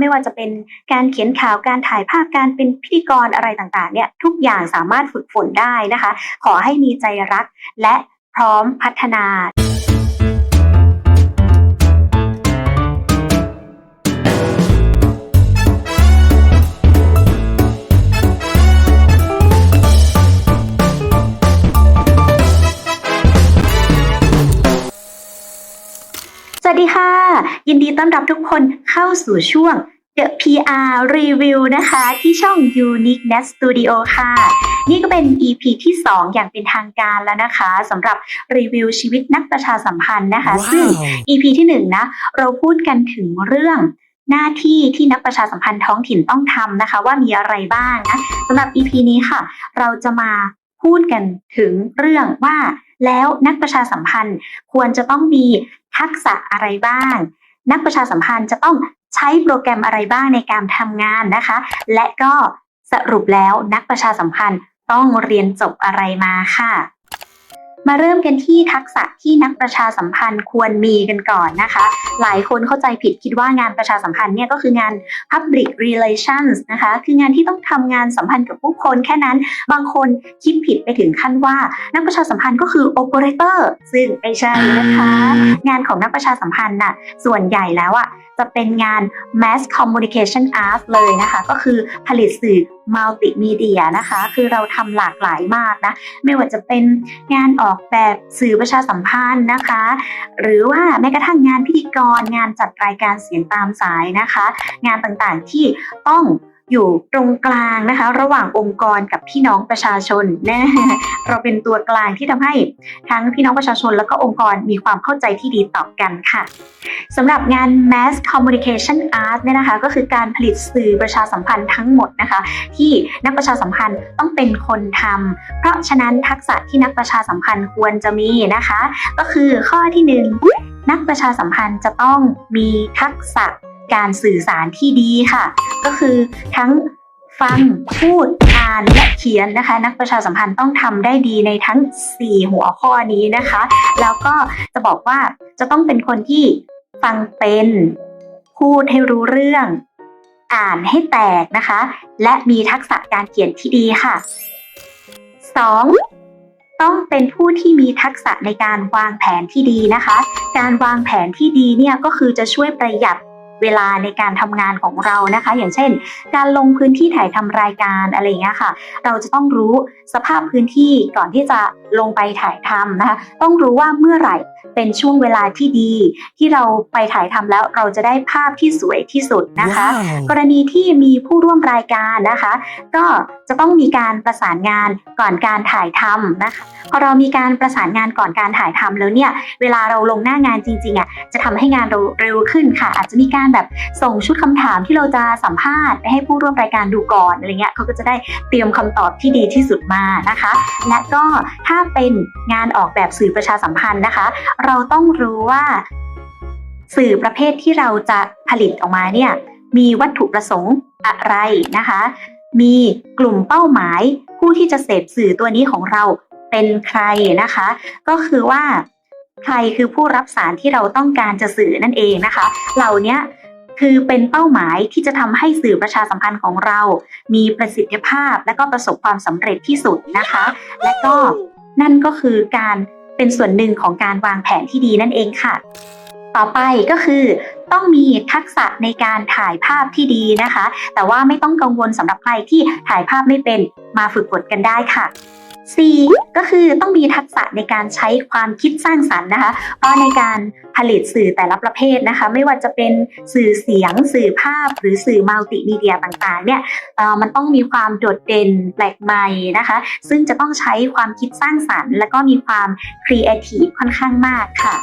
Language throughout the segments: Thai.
ไม่ว่าจะเป็นการเขียนข่าวการถ่ายภาพการเป็นพิธีกรอะไรต่างๆเนี่ยทุกอย่างสามารถฝึกฝนได้นะคะ ขอให้มีใจรักและพร้อมพัฒนา ยินดีต้อนรับทุกคนเข้าสู่ช่วง The PR Review นะคะ ที่ช่อง Uniqueness Studio ค่ะ นี่ก็เป็น EP ที่ 2 อย่างเป็นทางการแล้วนะคะสำหรับรีวิวชีวิตนักประชาสัมพันธ์นะคะซึ่ง EP ที่1นะเราพูดกันถึงเรื่องหน้าที่ที่นักประชาสัมพันธ์ท้องถิ่นต้องทำนะคะ ว่ามีอะไรบ้างนะสำหรับ EP นี้ค่ะ เราจะมาพูดกันถึงเรื่องว่า แล้วนักประชาสัมพันธ์ควรจะต้องมีทักษะอะไรบ้าง นักประชาสัมพันธ์จะต้องใช้โปรแกรมอะไรบ้างในการทำงานนะคะ และก็สรุปแล้วนักประชาสัมพันธ์ต้องเรียนจบอะไรมาค่ะ มาเริ่มกันที่ทักษะที่นักประชาสัมพันธ์ควรมีกันก่อนนะคะ หลายคนเข้าใจผิดคิดว่างานประชาสัมพันธ์เนี่ยก็คืองาน Public Relations นะคะ คืองานที่ต้องทำงานสัมพันธ์กับผู้คนแค่นั้น บางคนคิดผิดไปถึงขั้นว่า นักประชาสัมพันธ์ก็คือ Operator ซึ่งไม่ใช่นะคะ งานของนักประชาสัมพันธ์น่ะส่วนใหญ่แล้วอะจะเป็นงาน Mass Communication Art เลยนะคะ ก็คือผลิตสื่อ มัลติมีเดียนะคะ คือเราทำหลากหลายมากนะ ไม่ว่าจะเป็นงานออกแบบสื่อประชาสัมพันธ์นะคะ หรือว่าแม้กระทั่งงานพิธีกร งานจัดรายการเสียงตามสายนะคะ งานต่างๆที่ต้อง อยู่ตรงกลางนะคะ ระหว่างองค์กรกับพี่น้องประชาชนนะเราเป็นตัวกลางที่ทำให้ทั้งพี่น้องประชาชน แล้วก็องค์กรมีความเข้าใจที่ดีต่อกันค่ะสำหรับงาน Mass Communication Art เนี่ยนะคะ ก็คือการผลิตสื่อประชาสัมพันธ์ทั้งหมดนะคะ ที่นักประชาสัมพันธ์ต้องเป็นคนทำเพราะฉะนั้นทักษะที่นักประชาสัมพันธ์ควรจะมีนะคะ ก็คือข้อที่หนึ่งนักประชาสัมพันธ์จะต้องมีทักษะ การสื่อสารที่ดีค่ะ ก็คือทั้งฟัง พูด อ่าน และเขียนนะคะ นักประชาสัมพันธ์ต้องทำได้ดีในทั้ง 4 หัวข้อนี้นะคะ แล้วก็จะบอกว่าจะต้องเป็นคนที่ฟังเป็น พูดให้รู้เรื่อง อ่านให้แตกนะคะ และมีทักษะการเขียนที่ดีค่ะ 2. ต้องเป็นผู้ที่มีทักษะในการวางแผนที่ดีนะคะ การวางแผนที่ดีเนี่ยก็คือจะช่วยประหยัด เวลาในการทำงานของเรานะคะ อย่างเช่น การลงพื้นที่ถ่ายทำรายการอะไรอย่างเงี้ยค่ะ เราจะต้องรู้สภาพพื้นที่ก่อนที่จะลงไปถ่ายทำนะคะ ต้องรู้ว่าเมื่อไหร่เป็นช่วงเวลาที่ดี ที่เราไปถ่ายทำแล้วเราจะได้ภาพที่สวยที่สุดนะคะกรณีที่มีผู้ร่วมรายการนะคะ ก็จะต้องมีการประสานงานก่อนการถ่ายทำนะคะพอเรามีการประสานงานก่อนการถ่ายทำแล้วเนี่ยเวลาเราลงหน้างานจริงๆอะจะทำให้งานเราเร็วขึ้นค่ะ อาจจะมีการแบบส่งชุดคำถามที่เราจะสัมภาษณ์ไปให้ผู้ร่วมรายการดูก่อนอะไรเงี้ยเขาก็จะได้เตรียมคำตอบที่ดีที่สุดมานะคะ และก็ถ้าเป็นงานออกแบบสื่อประชาสัมพันธ์นะคะ เราต้องรู้ว่าสื่อประเภทที่เราจะผลิตออกมาเนี่ยมีวัตถุประสงค์อะไรนะคะ มีกลุ่มเป้าหมายผู้ที่จะเสพสื่อตัวนี้ของเราเป็นใครนะคะ ก็คือว่า ใครคือผู้รับสารที่เราต้องการจะสื่อนั่นเองนะคะ เหล่านี้คือเป็นเป้าหมายที่จะทำให้สื่อประชาสัมพันธ์ของเรา มีประสิทธิภาพและก็ประสบความสำเร็จที่สุดนะคะ และก็นั่นก็คือการเป็นส่วนหนึ่งของการวางแผนที่ดีนั่นเองค่ะ ต่อไปก็คือ ต้องมีทักษะในการถ่ายภาพที่ดีนะคะ แต่ว่าไม่ต้องกังวลสำหรับใครที่ถ่ายภาพไม่เป็นมาฝึกฝนกันได้ค่ะ C ก็คือต้องมีทักษะในการใช้ความคิดสร้างสรรค์นะคะ เพราะในการผลิตสื่อแต่ละประเภทนะคะ ไม่ว่าจะเป็นสื่อเสียง สื่อภาพ หรือสื่อมัลติมีเดียต่างๆเนี่ยมันต้องมีความโดดเด่นแปลกใหม่นะคะ ซึ่งจะต้องใช้ความคิดสร้างสรรค์ และก็มีความครีเอทีฟค่อนข้างมากค่ะ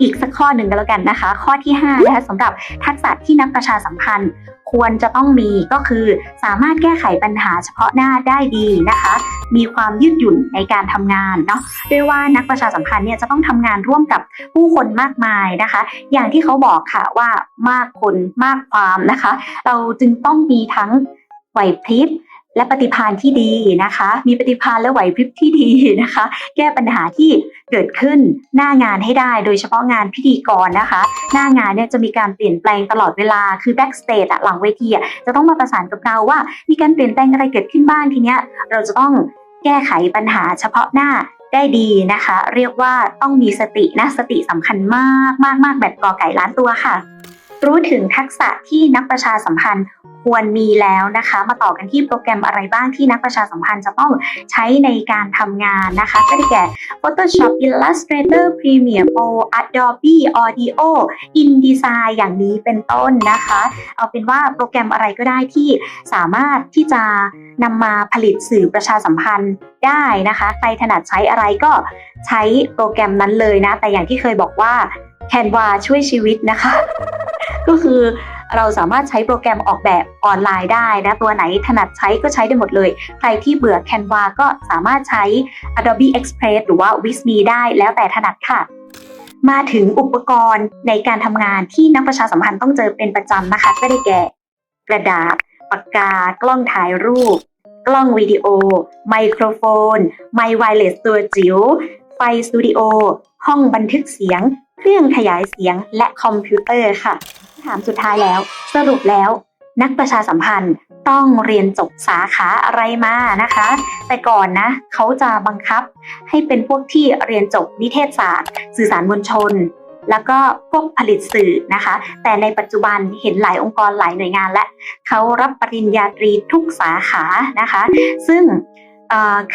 อีกสักข้อหนึ่งก็แล้วกันนะคะ ข้อที่5นะคะสำหรับทักษะที่นักประชาสัมพันธ์ ควรจะต้องมีก็คือสามารถแก้ไขปัญหาเฉพาะหน้าได้ดีนะคะ มีความยืดหยุ่นในการทำงานเนาะด้วยว่านักประชาสัมพันธ์เนี่ยจะต้องทำงานร่วมกับผู้คนมากมายนะคะ อย่างที่เขาบอกค่ะว่ามากคนมากความนะคะ เราจึงต้องมีทั้งไหวพริบ และปฏิภาณที่ดีนะคะ มีปฏิภาณและไหวพริบที่ดีนะคะ แก้ปัญหาที่เกิดขึ้นหน้างานให้ได้ โดยเฉพาะงานพิธีกรนะคะ หน้างานเนี่ยจะมีการเปลี่ยนแปลงตลอดเวลาคือ backstage อะหลังเวทีอะจะต้องมาประสานกับเราว่ามีการเปลี่ยนแปลงอะไรเกิดขึ้นบ้างทีเนี้ยเราจะต้องแก้ไขปัญหาเฉพาะหน้าได้ดีนะคะ เรียกว่าต้องมีสตินะสติสำคัญมากมากมากแบบกอไก่ล้านตัวค่ะ รู้ถึงทักษะที่นักประชาสัมพันธ์ ควรมีแล้วนะคะ มาต่อกันที่โปรแกรมอะไรบ้างที่นักประชาสัมพันธ์จะต้องใช้ในการทำงานนะคะก็ได้แก่ Photoshop Illustrator Premiere Pro Adobe Audio InDesign อย่างนี้เป็นต้นนะคะ เอาเป็นว่าโปรแกรมอะไรก็ได้ที่สามารถที่จะนำมาผลิตสื่อประชาสัมพันธ์ได้นะคะ ใครถนัดใช้อะไรก็ใช้โปรแกรมนั้นเลยนะ แต่อย่างที่เคยบอกว่า Canva ช่วยชีวิตนะคะ ก็คือ เราสามารถใช้โปรแกรมออกแบบออนไลน์ได้นะ ตัวไหนถนัดใช้ก็ใช้ได้หมดเลย ใครที่เบื่อ Canva ก็สามารถใช้ Adobe Express หรือว่า Visme ได้แล้วแต่ถนัดค่ะมาถึงอุปกรณ์ในการทำงานที่นักประชาสัมพันธ์ต้องเจอเป็นประจำนะคะก็ได้แก่ กระดาษ ปากกา กล้องถ่ายรูป กล้องวิดีโอ ไมโครโฟน ไมค์ไวเลสตัวจิ๋ว ไฟสตูดิโอ ห้องบันทึกเสียง เครื่องขยายเสียง และคอมพิวเตอร์ค่ะ ถามสุดท้ายแล้ว สรุปแล้ว นักประชาสัมพันธ์ต้องเรียนจบสาขาอะไรมานะคะ แต่ก่อนนะเขาจะบังคับให้เป็นพวกที่เรียนจบนิเทศศาสตร์ สื่อสารมวลชน แล้วก็พวกผลิตสื่อนะคะ แต่ในปัจจุบันเห็นหลายองค์กรหลายหน่วยงานและเขารับปริญญาตรีทุกสาขานะคะ ซึ่ง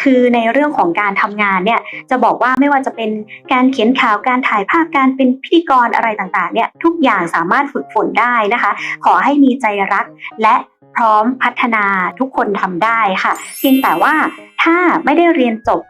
คือในเรื่องของการทำงานเนี่ยจะบอกว่าไม่ว่าจะเป็นการเขียนข่าวการถ่ายภาพการเป็นพิธีกรอะไรต่างๆเนี่ยทุกอย่างสามารถฝึกฝนได้นะคะ ขอให้มีใจรักและพร้อมพัฒนาทุกคนทำได้ค่ะ เพียงแต่ว่าถ้าไม่ได้เรียนจบ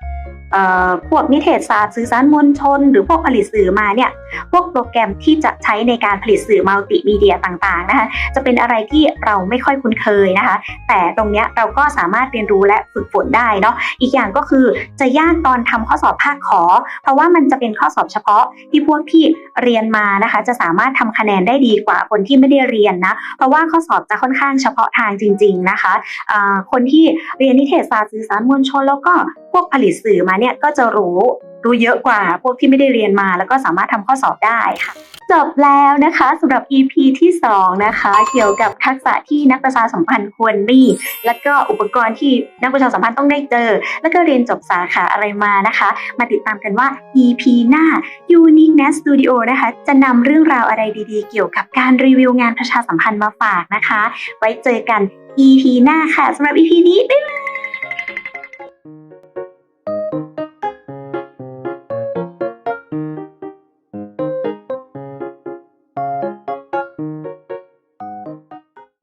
พวกนิเทศศาสตร์สื่อสารมวลชน หรือพวกผลิตสื่อมาเนี่ยพวกโปรแกรมที่จะใช้ในการผลิตสื่อมัลติมีเดียต่างๆนะคะจะเป็นอะไรที่เราไม่ค่อยคุ้นเคยนะคะ แต่ตรงเนี้ยเราก็สามารถเรียนรู้และฝึกฝนได้เนาะอีกอย่างก็คือจะยากตอนทำข้อสอบภาคขอ เพราะว่ามันจะเป็นข้อสอบเฉพาะที่พวกที่เรียนมานะคะ จะสามารถทำคะแนนได้ดีกว่าคนที่ไม่ได้เรียนนะเพราะว่าข้อสอบจะค่อนข้างเฉพาะทางจริง ๆนะคะคนที่เรียนนิเทศศาสตร์สื่อสารมวลชน แล้วก็ พวกผลิตสื่อมาเนี่ยก็จะรู้รู้เยอะกว่าพวกที่ไม่ได้เรียนมา แล้วก็สามารถทำข้อสอบได้ค่ะ จบแล้วนะคะสำหรับ EP ที่ 2 นะคะ เกี่ยวกับทักษะที่นักประชาสัมพันธ์ควรมี แล้วก็อุปกรณ์ที่นักประชาสัมพันธ์ต้องได้เจอ แล้วก็เรียนจบสาขาอะไรมานะคะ มาติดตามกันว่า EP หน้า Uniqueness Studio นะคะ จะนำเรื่องราวอะไรดีๆ เกี่ยวกับการรีวิวงานประชาสัมพันธ์มาฝากนะคะ ไว้เจอกัน EP หน้าค่ะสำหรับ EP นี้บ๊ายบาย